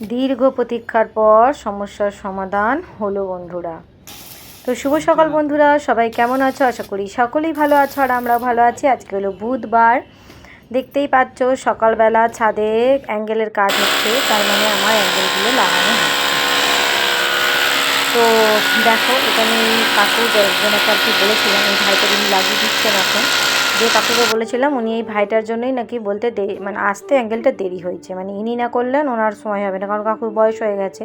দীর্ঘ প্রতীক্ষার পর সমস্যার সমাধান হলো বন্ধুরা। তো শুভ সকাল বন্ধুরা, সবাই কেমন আছো? আশা করি সকলেই ভালো আছো আর আমরাও ভালো আছি। আজকে হলো বুধবার। দেখতেই পাচ্ছ, সকালবেলা ছাদে অ্যাঙ্গেলের কাজ হচ্ছে, তার মানে আমার অ্যাঙ্গেলগুলো লাগানো তো দেখো এখানে কাকু একজনকে আর কি বলেছিলাম এই ভাইটা যিনি লাগিয়ে দিচ্ছেন এখন। যে কাকুকে বলেছিলাম, উনি এই ভাইটার জন্যই নাকি বলতে দেরি মানে আসতে অ্যাঙ্গেলটা দেরি হয়েছে। মানে ইনি না করলেন, ওনার সময় হবে না, কারণ কাকুর বয়স হয়ে গেছে।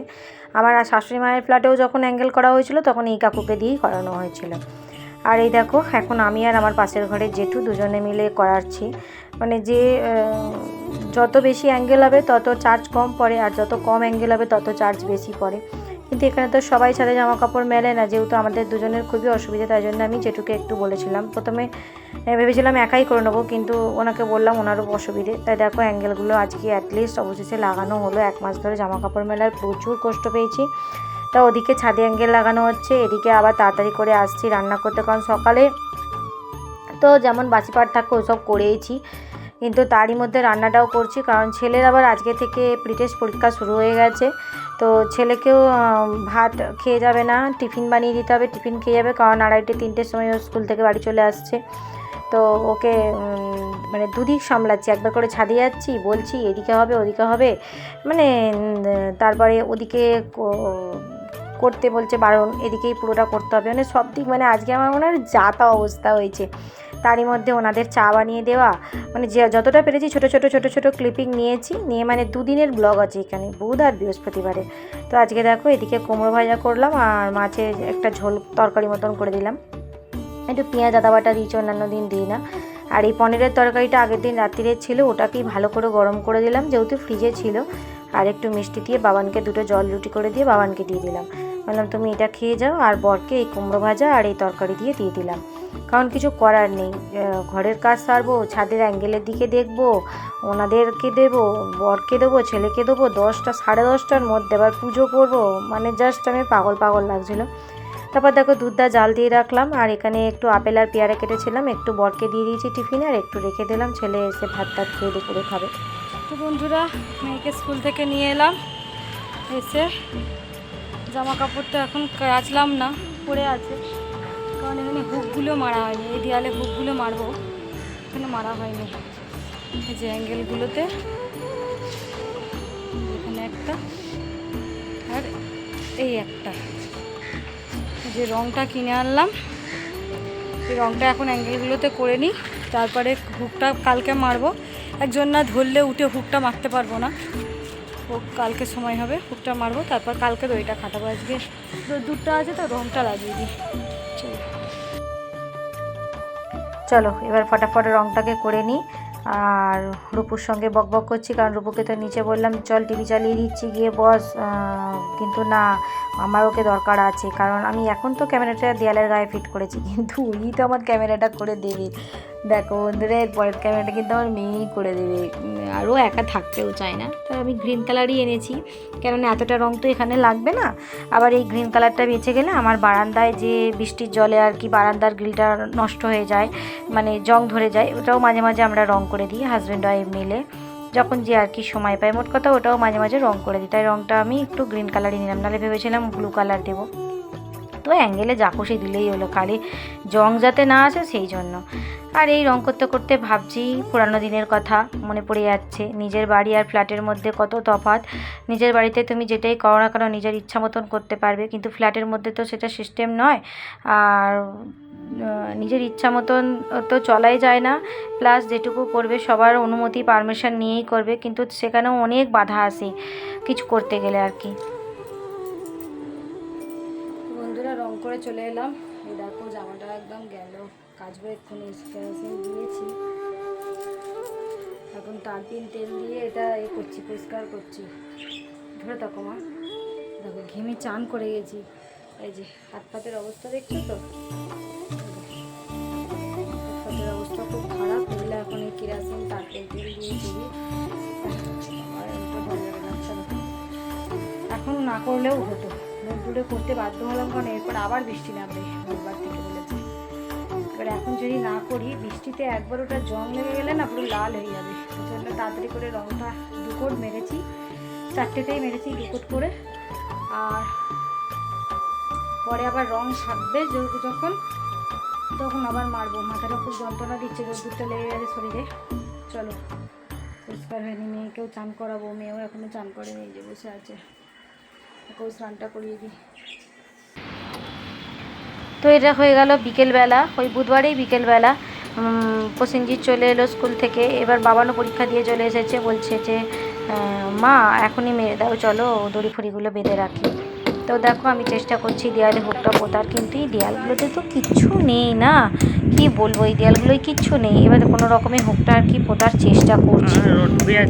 আমার শাশুড়ি মায়ের ফ্ল্যাটেও যখন অ্যাঙ্গেল করা হয়েছিল, তখন এই কাকুকে দিয়েই করানো হয়েছিল। আর এই দেখো, এখন আমি আর আমার পাশের ঘরে জেঠু দুজনে মিলে করাচ্ছি। মানে যে যত বেশি অ্যাঙ্গেল হবে, তত চার্জ কম পড়ে, আর যত কম অ্যাঙ্গেল হবে, তত চার্জ বেশি পড়ে। কিন্তু এখানে তো সবাই ছাদে জামা কাপড় মেলে না, যেহেতু আমাদের দুজনের খুবই অসুবিধা, তাই জন্য আমি জেঠুকে একটু বলেছিলাম। প্রথমে ভেবেছিলাম একাই করে নেব, কিন্তু ওনাকে বললাম ওনারও অসুবিধে। তাই দেখো, অ্যাঙ্গেলগুলো আজকে অ্যাটলিস্ট অবশেষে লাগানো হলো। এক মাস ধরে জামা কাপড় মেলার প্রচুর কষ্ট পেয়েছি। তা ওদিকে ছাদে অ্যাঙ্গেল লাগানো হচ্ছে, এদিকে আবার তাড়াতাড়ি করে আসছি রান্না করতে, কারণ সকালে তো যেমন বাসি পাট থাকে, ওসব করেইছি। কিন্তু তারই মধ্যে রান্নাটাও করছি, কারণ ছেলের আবার আজকে থেকে প্রিটেস্ট পরীক্ষা শুরু হয়ে গেছে। তো ছেলেকেও ভাত খেয়ে যাবে না, টিফিন বানিয়ে দিতে হবে, টিফিন খেয়ে যাবে, কারণ আড়াইটে তিনটের সময় ও স্কুল থেকে বাড়ি চলে আসছে। তো ওকে মানে দুদিক সামলাচ্ছি, একবার করে ছাদে যাচ্ছি, বলছি এদিকে হবে, ওদিকে হবে মানে তারপরে ওদিকে করতে বলছে বারণ, এদিকেই পুরোটা করতে হবে মানে সব দিক মানে আজকে আমার মনে হয় যাতা অবস্থা হয়েছে। তারই মধ্যে ওনাদের চা বানিয়ে দেওয়া। মানে যে যতটা পেরেছি ছোট ছোট ছোট ছোট ক্লিপিং নিয়েছি। নিয়ে মানে দুদিনের ব্লগ আছে এখানে, বুধ আর বৃহস্পতিবারে। তো আজকে দেখো এদিকে কুমড়ো ভাজা করলাম আর মাছে একটা ঝোল তরকারি মতন করে দিলাম। একটু পেঁয়াজ, আদা বাটা দিয়েছি, অন্যান্য দিন দিই না। আর এই পনিরের তরকারিটা আগের দিন রাত্রিরে ছিল, ওটাকেই ভালো করে গরম করে দিলাম, যেহেতু ফ্রিজে ছিল। আর একটু মিষ্টি দিয়ে বাবানকে দুটো জল রুটি করে দিয়ে বাবানকে দিয়ে দিলাম। বললাম, তুমি এটা খেয়ে যাও আর বরকে এই কুমড়ো ভাজা আর এই তরকারি দিয়ে দিয়ে দিলাম। কারণ কিছু করার নেই। ঘরের কাজ সারবো, ছাদের অ্যাঙ্গেলের দিকে দেখব, ওনাদেরকে দেবো, বরকে দেবো, ছেলেকে দেবো, দশটা, সাড়ে দশটার মধ্যে আবার পুজো করব। মানে জাস্ট আমি পাগল পাগল লাগছিল। তারপর দেখো দুধটা জাল দিয়ে রাখলাম আর এখানে একটু আপেল আর পেয়ারা কেটেছিলাম, একটু বরকে দিয়ে দিয়েছি টিফিনে আর একটু রেখে দিলাম, ছেলে এসে ভাত টাত খেয়ে দুপুরে খাবে। তো বন্ধুরা, মেয়েকে স্কুল থেকে নিয়ে এলাম। এসে জামা কাপড় তো এখন কাচলাম না পরে আছে। কারণ এখানে হুকগুলো মারা হয়নি, এই দেয়ালে হুকগুলো মারবো। এখানে মারা হয়নি। এই যে অ্যাঙ্গেলগুলোতে। এখানে একটা, আর এই একটা। যে রংটা কিনে আনলাম। এই রংটা এখন অ্যাঙ্গেলগুলোতে করে নিই। তারপরে হুকটা কালকে মারবো। একজন না ধরলে উঠে হুকটা মারতে পারব না। হুক কালকে সময় হবে, হুকটা মারবো, তারপর কালকে দইটা খাটাবো। আজকে দুধটা আছে তো রংটা লাগিয়ে দিই। চলো। এবার ফটাফট রংটাকে করে নিই। আর রূপুর সঙ্গে বক বক করছি, কারণ রূপুকে তো নিচে বললাম, চল টিভি চালিয়ে দিচ্ছি, গিয়ে বস। কিন্তু না, আমার ওকে দরকার আছে, কারণ আমি এখন তো ক্যামেরাটা দেয়ালের গায়ে ফিট করেছি, কিন্তু উনি তো আমার ক্যামেরাটা করে দেবে। দেখো বন্ধুরা এর পরের ক্যামেরাটা কিন্তু আমার মেয়েই করে দেবে। আরও একা থাকতেও চায় না। তো আমি গ্রিন কালারই এনেছি। কেননা এতটা রং তো এখানে লাগবে না। আবার এই গ্রিন কালারটা বেঁচে গেলে আমার বারান্দায় যে বৃষ্টির জলে আর কি বারান্দার গ্রিলটা নষ্ট হয়ে যায় মানে জং ধরে যায়, ওটাও মাঝে মাঝে আমরা রং করে দিই হাজব্যান্ড ওয়াইফ মিলে। যখন যে আর কি সময় পাই, মোট কথা ওটাও মাঝে মাঝে রং করে দিই। তাই রংটা আমি একটু গ্রিন কালারই নিলাম, নাহলে ভেবেছিলাম ব্লু কালার দেবো। তো অ্যাঙ্গেলে যা খুশি দিলেই হলো, খালি জং যাতে না আসে সেই জন্য। আর এই রং করতে করতে ভাবছি, পুরানো দিনের কথা মনে পড়ে যাচ্ছে। নিজের বাড়ি আর ফ্ল্যাটের মধ্যে কত তফাৎ। নিজের বাড়িতে তুমি যেটাই করো না কেন নিজের ইচ্ছা মতন করতে পারবে, কিন্তু ফ্ল্যাটের মধ্যে তো সেটা সিস্টেম নয়। আর নিজের ইচ্ছা মতন তো চলাই যায় না। প্লাস যেটুকু করবে সবার অনুমতি পারমিশন নিয়েই করবে, কিন্তু সেখানেও অনেক বাধা আসে কিছু করতে গেলে আর কি। বন্ধুরা, রং করে চলে এলাম। দেখো, জামাটা একদম গেল। কাচবো এক্ষুনি কেরোসিন দিয়েছি। এখন তার দিন তেল দিয়ে এটা এ করছি, পরিষ্কার করছি। ধরে থাকো মা। দেখো, ঘেমে চান করে গেছি। এই যে, হাত পাতের অবস্থা দেখছ তো? অবস্থা খুব খারাপ। এগুলো এখন এই কেরাসিন তার তেল দিয়ে দিবি না এখন না করলেও হতো। রোদ্দুরে করতে বাধ্য হলাম, কারণ এরপর আবার বৃষ্টি নামবে বুধবার থেকে। এবার এখন যদি না করি, বৃষ্টিতে একবার ওটা জং লেগে গেলে না পুরো লাল হয়ে যাবে। ওই জন্য তাড়াতাড়ি করে রংটা দুকোট মেরেছি। চারটেতেই মেরেছি দুকুট করে। আর পরে আবার রং য- যখন তখন আবার মারবো। মাথাটা খুব যন্ত্রণা দিচ্ছে, রোদ্দুরটা লেগে গেছে শরীরে। চলো, পরিষ্কার হয়নি। মেয়েকেও চান করাবো। মেয়েও এখনও চান করে এই যে বসে আছে। ওকেও স্নানটা করিয়ে দিই। তো এটা হয়ে গেল বিকেলবেলা, ওই বুধবারেই বিকেলবেলা প্রসেনজিৎ চলে এলো স্কুল থেকে। এবার বাবানও পরীক্ষা দিয়ে চলে এসেছে, বলছে যে মা, এখনই মেরে দাও, চলো দড়ি ফড়িগুলো বেঁধে রাখি। তো দেখো আমি চেষ্টা করছি দেয়ালে হুকটা পোতার কিন্তু এই দেয়ালগুলোতে তো কিচ্ছু নেই না। কি বলব এই দেয়ালগুলোয় কিচ্ছু নেই। এবারে কোনো রকমে হুকটা আর কি পোতার চেষ্টা করছি।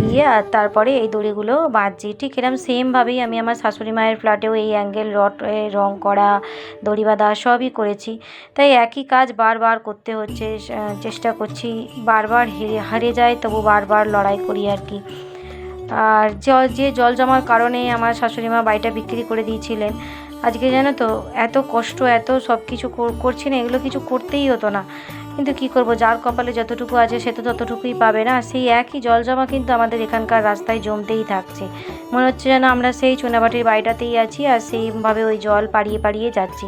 দিয়ে আর তারপরে এই দড়িগুলো বাঁধছি। ঠিক এরকম সেমভাবেই আমি আমার শাশুড়ি মায়ের ফ্ল্যাটেও এই অ্যাঙ্গেল রড রং করা দড়ি বাঁধা সবই করেছি। তাই একই কাজ বারবার করতে হচ্ছে চেষ্টা করছি। বারবার হেরে হারে যায় তবু বারবার লড়াই করি আর কি। আর জল যে জল জমার কারণে আমার শাশুড়ি মা বাড়িটা বিক্রি করে দিয়েছিলেন। আজকে জানো তো, এত কষ্ট, এত সব কিছু করছি না, এগুলো কিছু করতেই হতো না। কিন্তু কি করব, যার কপালে যতটুকু আছে সে তো ততটুকুই পাবে না। সেই একই জল জমা কিন্তু আমাদের এখানকার রাস্তায় জমতেই থাকছে। মনে হচ্ছে যেন আমরা সেই চুনাবাটির বাড়িটাতেই আছি আর সেইভাবে ওই জল পাড়িয়ে পাড়িয়ে যাচ্ছি।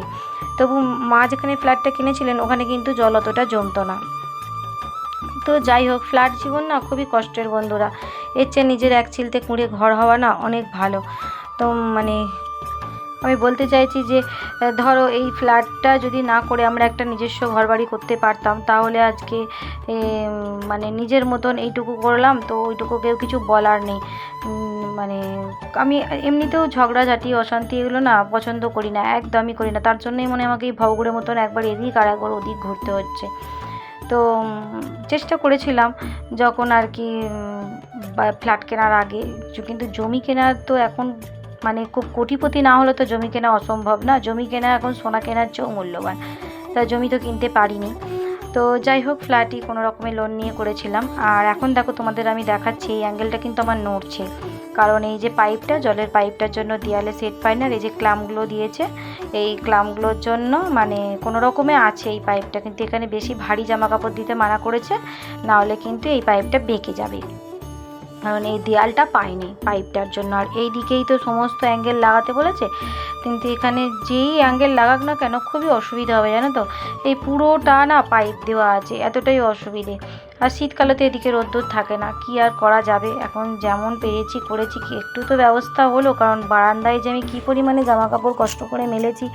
তবু মা যেখানে ফ্ল্যাটটা কিনেছিলেন, ওখানে কিন্তু জল অতটা জমতো না। তো যাই হোক, ফ্ল্যাট জীবন না খুবই কষ্টের বন্ধুরা। এর চেয়ে নিজের এক চিলতে কুঁড়ে ঘর হওয়া না অনেক ভালো। তো মানে আমি বলতে চাইছি যে, ধরো এই ফ্ল্যাটটা যদি না করে আমরা একটা নিজস্ব ঘরবাড়ি করতে পারতাম, তাহলে আজকে মানে নিজের মতন এইটুকু করলাম, তো ওইটুকু কেউ কিছু বলার নেই। মানে আমি এমনিতেও ঝগড়াঝাটি, অশান্তি এগুলো না পছন্দ করি না, একদমই করি না। তার জন্যই মনে আমাকে এই ভবগুড়ের মতন একবার এদিক আর একবার ওদিক ঘুরতে হচ্ছে। তো চেষ্টা করেছিলাম যখন আর কি ফ্ল্যাট কেনার আগে। কিন্তু জমি কেনার তো এখন মানে খুব কোটিপতি না হলে তো জমি কেনা অসম্ভব না। জমি কেনা এখন সোনা কেনার চেয়েও মূল্যবান। তা জমি তো কিনতে পারিনি। তো যাই হোক, ফ্ল্যাটই কোনো রকমের লোন নিয়ে করেছিলাম। আর এখন দেখো তোমাদের আমি দেখাচ্ছি, এই অ্যাঙ্গেলটা কিন্তু আমার নড়ছে। কারণ এই যে পাইপটা, জলের পাইপটার জন্য দেয়ালে সেট পায় না এই যে ক্লামগুলো দিয়েছে, এই ক্লামগুলোর জন্য মানে কোনো রকমে আছে এই পাইপটা, কিন্তু এখানে বেশি ভারী জামা কাপড় দিতে মানা করেছে, নাহলে কিন্তু এই পাইপটা বেঁকে যাবে। কারণ এই দেয়ালটা পাইনি পাইপটার জন্য, আর এই দিকেই তো সমস্ত অ্যাঙ্গেল লাগাতে বলেছে কিন্তু এখানে যেই অ্যাঙ্গেল লাগাক না কেন খুবই অসুবিধা হবে, জানো তো? এই পুরোটা না পাইপ দেওয়া আছে, এতটাই অসুবিধে। আর শীতকালে তো এদিকে রোদ্দুর থাকে না, কি আর করা যাবে? এখন যেমন পেরেছি করেছি, কি একটু তো ব্যবস্থা হলো, কারণ বারান্দায় যে আমি কী পরিমাণে জামা কাপড় কষ্ট করে মেলেছি,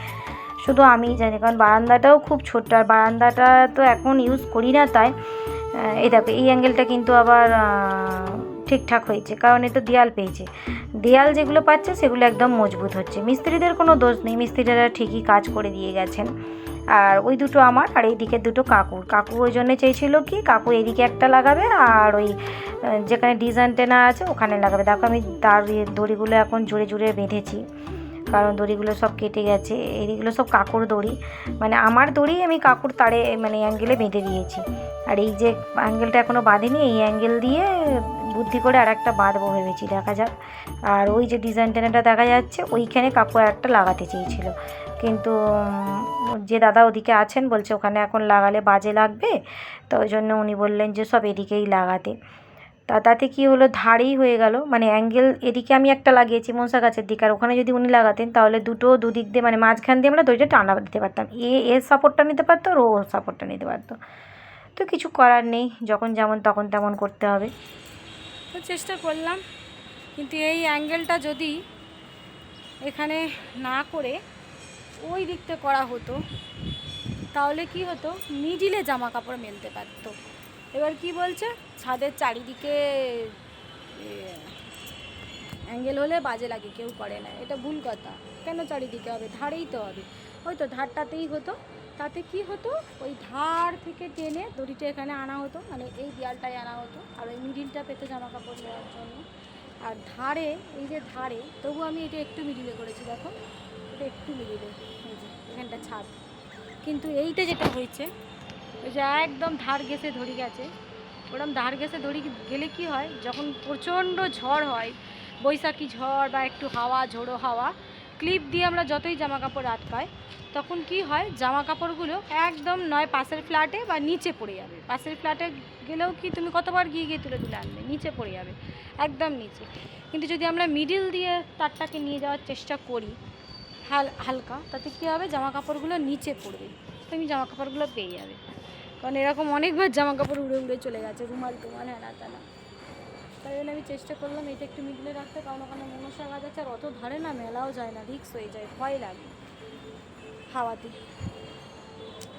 শুধু আমি জানি, কারণ বারান্দাটাও খুব ছোট্ট, আর বারান্দাটা তো এখন ইউজ করি না তাই। এই দেখো, এই অ্যাঙ্গেলটা কিন্তু আবার ঠিকঠাক হয়েছে, কারণ এটা দেয়াল পেয়েছে। দেয়াল যেগুলো পাচ্ছে সেগুলো একদম মজবুত হচ্ছে। মিস্ত্রিদের কোনো দোষ নেই, মিস্ত্রিরা ঠিকই কাজ করে দিয়ে গেছেন। আর ওই দুটো আমার, আর এই দিকের দুটো কাকুর। কাকু ওই জন্য চেয়েছিল কি, কাকু এদিকে একটা লাগাবে, আর ওই যেখানে ডিজাইন টেনা আছে ওখানে লাগাবে। দেখো আমি তার দড়িগুলো এখন জুড়ে জুড়ে বেঁধেছি, কারণ দড়িগুলো সব কেটে গেছে। এইগুলো সব কাকুর দড়ি। মানে আমার দড়ি আমি কাকুর তারে মানে অ্যাঙ্গেলে বেঁধে দিয়েছি। আর এই যে অ্যাঙ্গেলটা এখনও বাঁধেনি, এই অ্যাঙ্গেল দিয়ে বুদ্ধি করে আর একটা বাঁধবো ভেবেছি, দেখা যাক। আর ওই যে ডিজাইন টেনাটা দেখা যাচ্ছে, ওইখানে আর একটা লাগাতে চেয়েছিল। কিন্তু যে দাদা ওদিকে আছেন, বলছে ওখানে এখন লাগালে বাজে লাগবে। তো ওই জন্য উনি বললেন যে সব এদিকেই লাগাতে। তা তাতে কী হলো, ধারেই হয়ে গেল। মানে অ্যাঙ্গেল এদিকে আমি একটা লাগিয়েছি মনসা গাছের দিকে, আর ওখানে যদি উনি লাগাতেন, তাহলে দুটো দুদিক দিয়ে মানে মাঝখান দিয়ে আমরা দড়িটা টানা দিতে পারতাম। এ এর সাপোর্টটা নিতে পারতো, আর ও সাপোর্টটা নিতে পারতো। তো কিছু করার নেই, যখন যেমন তখন তেমন করতে হবে। তো চেষ্টা করলাম। কিন্তু এই অ্যাঙ্গেলটা যদি এখানে না করে ওই দিকতে করা হতো, তাহলে কি হতো? মিডিলে জামা কাপড় মেলতে পারতো। এবার কি বলছে? ছাদের চারিদিকে অ্যাঙ্গেল হলে বাজে লাগে, কেউ করে না। এটা ভুল কথা। কেন চারিদিকে হবে? ধারেই তো হবে। ওই তো ধারটাতেই হতো। তাতে কি হতো? ওই ধার থেকে টেনে দড়িটা এখানে আনা হতো মানে এই দেয়ালটায় আনা হতো, আর ওই মিডিলটা পেতে জামা কাপড় নেওয়ার জন্য। আর ধারে, এই যে ধারে, তবু আমি এটা একটু মিডিলে করেছি, দেখো। এটা একটু মিডিলে, এই যে, এখানটা ছাদ। কিন্তু এইটা যেটা হয়েছে, ওই যে একদম ধার ঘেসে ধরে গেছে। ওরকম ধার ঘেসে ধরে গেলে কি হয়, যখন প্রচণ্ড ঝড় হয়, বৈশাখী ঝড় বা একটু হাওয়া, ঝোড়ো হাওয়া ক্লিপ দিয়ে আমরা যতই জামা কাপড় আটকাই, তখন কি হয় জামা কাপড়গুলো একদম নয়, পাশের ফ্ল্যাটে বা নিচে পড়ে যাবে। পাশের ফ্ল্যাটে গেলেও কি তুমি কতবার গিয়ে গিয়ে তুলে তুলে আনবে? নিচে পড়ে যাবে, একদম নিচে। কিন্তু যদি আমরা মিডিল দিয়ে তারটাকে নিয়ে যাওয়ার চেষ্টা করি, হাল, হালকা, তাতে কী হবে? জামা কাপড়গুলো নিচে পড়বে, তুমি জামা কাপড়গুলো পেয়ে যাবে। কারণ এরকম অনেকবার জামা কাপড় উড়ে উড়ে চলে গেছে, রুমাল টুমাল হ্যানা টানা তাই জন্য আমি চেষ্টা করলাম এটা একটু মিডলে রাখতে, কারণ ওখানে মনসা গাছ আছে আর অত ধারে না, মেলাও যায় না, রিক্স হয়ে যায়, ভয় লাগে হাওয়াতে।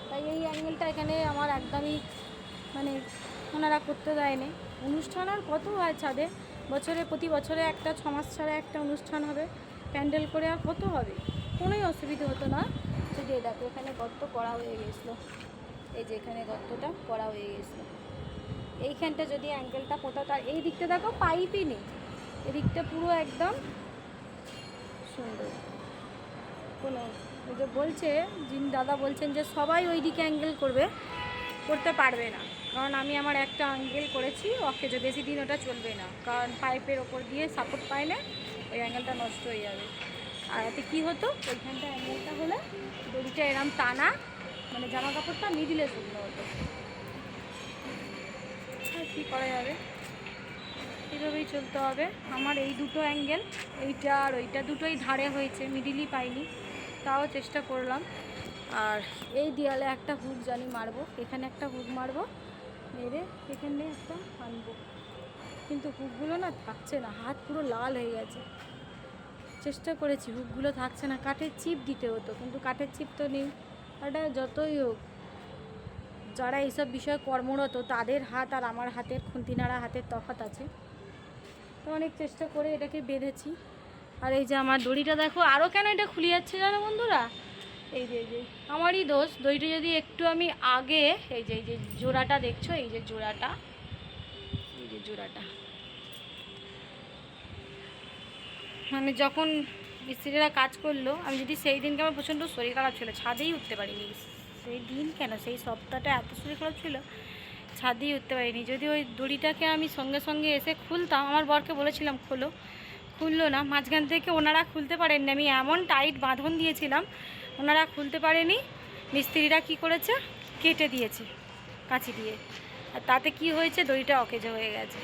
তাই এই অ্যাঙ্গেলটা এখানে আমার একদমই মানে ওনারা করতে দেয়নি। অনুষ্ঠান আর কত হয় ছাদে? বছরে, প্রতি বছরে একটা, ছ মাস ছাড়া একটা অনুষ্ঠান হবে। প্যান্ডেল করে আর কত হবে? কোনোই অসুবিধা হতো না। এই দেখো, এখানে গর্ত করা হয়ে গেছিল। এই যে এখানে গর্তটা করা হয়ে গেছিল। এইখানটা যদি অ্যাঙ্গেলটা পোতা তার এই দিকটা দেখো পাইপই নেই। এদিকটা পুরো একদম সুন্দর। কোনো ওই যে বলছে, যিনি দাদা বলছেন যে সবাই ওই দিকে অ্যাঙ্গেল করবে, করতে পারবে না। কারণ আমি আমার একটা অ্যাঙ্গেল করেছি ওকে যে বেশি দিন ওটা চলবে না। কারণ পাইপের ওপর দিয়ে সাপোর্ট পায় না, ওই অ্যাঙ্গেলটা নষ্ট হয়ে যাবে। আর এতে কী হতো? ওইখানটা অ্যাঙ্গেলটা হলে দড়িটা এরম টানা মানে জামা কাপড়টা মিডিলে শুকনো হতো। আর কী করা যাবে? এইভাবেই চলতে হবে। আমার এই দুটো অ্যাঙ্গেল এইটা আর ওইটা দুটোই ধারে হয়েছে মিডিলই পাইনি। তাও চেষ্টা করলাম। আর এই দেয়ালে একটা হুক জানি মারবো। এখানে একটা হুক মারবো। মেরে এখানে একটা আনব। কিন্তু হুকগুলো না থাকছে না। হাত পুরো লাল হয়ে গেছে। চেষ্টা করেছি। হুকগুলো থাকছে না। কাঠের চিপ দিতে হতো, কিন্তু কাঠের চিপ তো নেই। ওটা যতই হোক যারা এইসব বিষয়ে কর্মরত, তাদের হাত আর আমার হাতের খুন্তি নাড়া হাতের তফাত আছে। তো অনেক চেষ্টা করে এটাকে বেঁধেছি। আর এই যে আমার দড়িটা দেখো আরও কেন এটা খুলে যাচ্ছে জানো বন্ধুরা? এই যে এই যে, আমারই দোষ। দড়িটা যদি একটু আমি আগে, এই যে এই যে জোড়াটা দেখছ, এই যে জোড়াটা, এই যে জোড়াটা। মানে যখন মিস্ত্রিরা কাজ করল, আমি যদি সেই দিনকে আমার প্রচণ্ড শরীর খারাপ ছিল, ছাদেই উঠতে পারিনি। সেই দিন কেন? সেই সপ্তাহটা এত শরীর খারাপ ছিল, ছাদেই উঠতে পারিনি। যদি ওই দড়িটাকে আমি সঙ্গে সঙ্গে এসে খুলতাম, আমার বরকে বলেছিলাম, খোলো। খুললো না। মাঝখান থেকে ওনারা খুলতে পারেননি। আমি এমন টাইট বাঁধন দিয়েছিলাম, ওনারা খুলতে পারেনি। মিস্ত্রিরা কি করেছে? কেটে দিয়েছে কাঁচি দিয়ে। আর তাতে কি হয়েছে? দড়িটা অকেজো হয়ে গেছে।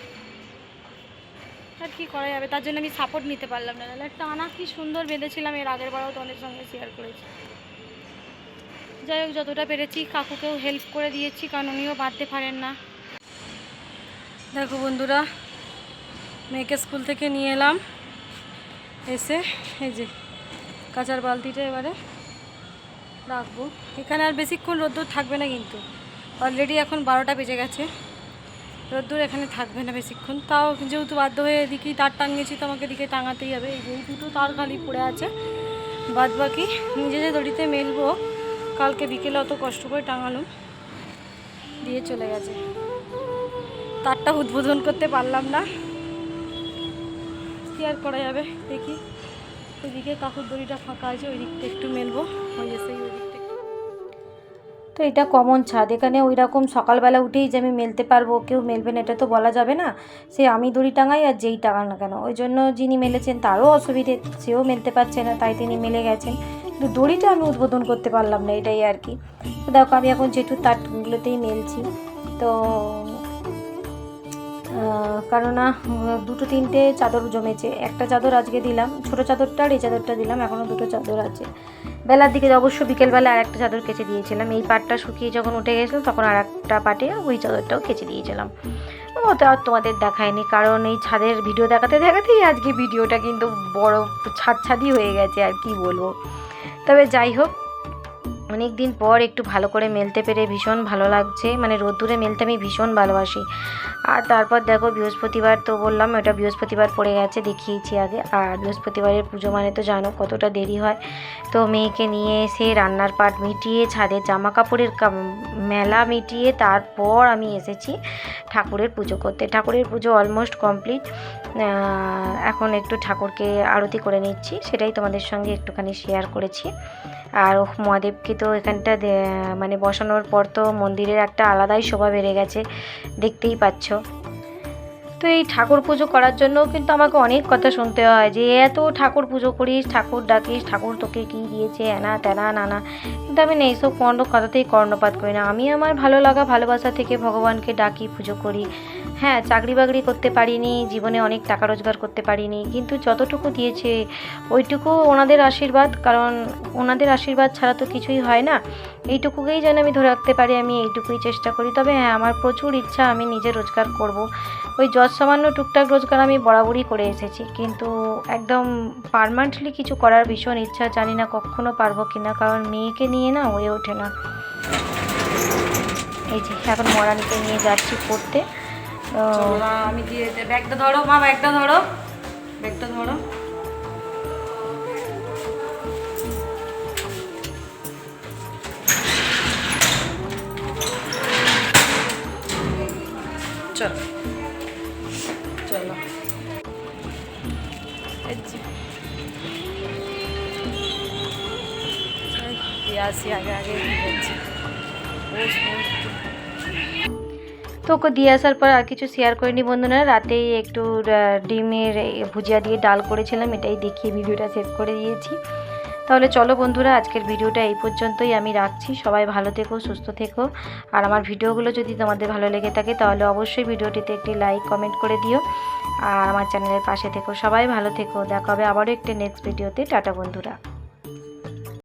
আর কি করা যাবে? তার জন্য আমি সাপোর্ট নিতে পারলাম না। আনা কি সুন্দর বেঁধেছিলাম, এর আগের বারও তো তোমাদের সঙ্গে শেয়ার করেছি। যাই হোক, যতটা পেরেছি কাকুকেও হেল্প করে দিয়েছি, কারণ উনিও বাঁধতে পারেন না। দেখো বন্ধুরা, মেয়েকে স্কুল থেকে নিয়ে এলাম। এসে এই যে কাঁচার বালতিটা এবারে রাখব। এখানে আর বেশিক্ষণ রোদ্দুর থাকবে না কিন্তু। অলরেডি এখন বারোটা বেজে গেছে। রোদ্দুর এখানে থাকবে না বেশিক্ষণ। তাও যেহেতু বাধ্য হয়ে এদিকেই তার টাঙিয়েছি, তো আমাকে এদিকে টাঙাতেই হবে। এই যে এই দুটো তার খালি পড়ে আছে। বাদ বাকি নিজে যে দড়িতে মেলবো। কালকে বিকেলে অত কষ্ট করে টাঙালাম। দিয়ে চলে গেছে। তারটা উদ্বোধন করতে পারলাম না। কি আর করা যাবে? দেখি। ওইদিকে কাকুর দড়িটা ফাঁকা আছে, ওই দিকটা একটু মেলবো। ওই এসে ওই দিকটা তো এটা কমন ছাদ। এখানে ওই রকম সকালবেলা উঠেই যে আমি মেলতে পারব, কেউ মেলবে না, এটা তো বলা যাবে না। সে আমি দড়ি টাঙাই আর যেই টাঙান না কেন। ওই জন্য যিনি মেলেছেন, তারও অসুবিধে। সেও মেলতে পারছে না, তাই তিনি মেলে গেছেন। কিন্তু দড়িটা আমি উদ্বোধন করতে পারলাম না, এটাই আর কি। দেখো, আমি এখন যেটু তারগুলোতেই মেলছি। তো কেননা দুটো তিনটে চাদর জমেছে। একটা চাদর আজকে দিলাম, ছোটো চাদরটা আর এই চাদরটা দিলাম এখনও দুটো চাদর আছে। বেলার দিকে অবশ্য বিকেলবেলা আর একটা চাদর কেচে দিয়েছিলাম। এই পাটটা শুকিয়ে যখন উঠে গেছিল, তখন আর একটা পাটে ওই চাদরটাও কেচে দিয়েছিলাম। ওটা আর তোমাদের দেখায়নি, কারণ এই ছাদের ভিডিও দেখাতে দেখাতেই আজকে ভিডিওটা কিন্তু বড় ছাদ ছাদই হয়ে গেছে, আর কি বলব। তবে যাই হোক অনেক দিন পর একটু ভালো করে মেলতে পেরে ভীষণ ভালো লাগছে। মানে রোদ্দুরে মেলতে আমি ভীষণ ভালোবাসি। আর তারপর দেখো বৃহস্পতিবার তো বললাম, ওটা বৃহস্পতিবার পড়ে গেছে, দেখিয়েছি আগে। আর বৃহস্পতিবারের পুজো মানে তো জানো কতটা দেরি হয়। তো মেয়েকে নিয়ে এসে রান্নার পাট মিটিয়ে ছাদের জামা কাপড়ের মেলা মিটিয়ে তারপর আমি এসেছি ঠাকুরের পুজো করতে। ঠাকুরের পুজো অলমোস্ট কমপ্লিট এখন একটু ঠাকুরকে আরতি করে নিচ্ছি, সেটাই তোমাদের সঙ্গে একটুখানি শেয়ার করেছি। আর মহাদেবকে তো এখানটা মানে বসানোর পর তো মন্দিরের একটা আলাদাই শোভা বেড়ে গেছে, দেখতেই পাচ্ছ। তো এই ঠাকুর পুজো করার জন্য কিন্তু আমাকে অনেক কথা শুনতে হয় যে, এত ঠাকুর পুজো করিস, ঠাকুর ডাকিস, ঠাকুর তোকে কী দিয়েছে, এনা তেনা, নানা। কিন্তু আমি না এইসব কোনো কথাতেই কর্ণপাত করি না। আমি আমার ভালো লাগা, ভালোবাসা থেকে ভগবানকে ডাকি, পুজো করি। হ্যাঁ চাকরি বাকরি করতে পারিনি জীবনে অনেক টাকা রোজগার করতে পারিনি কিন্তু যতটুকু দিয়েছে ওইটুকু ওনাদের আশীর্বাদ কারণ ওনাদের আশীর্বাদ ছাড়া তো কিছুই হয় না। এইটুকুকেই যেন আমি ধরে রাখতে পারি আমি এইটুকুই চেষ্টা করি। তবে হ্যাঁ আমার প্রচুর ইচ্ছা আমি নিজে রোজগার করব। ওই যৎ সামান্য টুকটাক রোজগার আমি বরাবরই করে এসেছি কিন্তু একদম পারমানেন্টলি কিছু করার ভীষণ ইচ্ছা জানি না কখনো পারব কিনা কারণ মেয়েকে নিয়ে না হয়ে ওঠে না। এই যে এখন মরানিকে নিয়ে যাচ্ছি পড়তে। না, আমি দিয়ে ব্যাগটা ধরো, মা, ব্যাগটা ধরো। ব্যাগটা ধরো। চলো চলো। আসি আগে আগে বলছি। তো ওকে দিয়ে আসার পর আর কিছু শেয়ার করিনি বন্ধুরা। রাতেই একটু ডিমের ভুজিয়া দিয়ে ডাল করেছিলাম, এটাই দেখিয়ে ভিডিওটা শেষ করে দিয়েছি। তাহলে চলো বন্ধুরা, আজকের ভিডিওটা এই পর্যন্তই। আমি রাখছি, সবাই ভালো থেকো, সুস্থ থেকো। আর আমার ভিডিওগুলো যদি তোমাদের ভালো লেগে থাকে, তাহলে অবশ্যই ভিডিওটিতে একটি লাইক কমেন্ট করে দিও। আর আমার চ্যানেলের পাশে থেকো, সবাই ভালো থেকো। দেখা হবে আবারও একটি নেক্সট ভিডিওতে টাটা বন্ধুরা।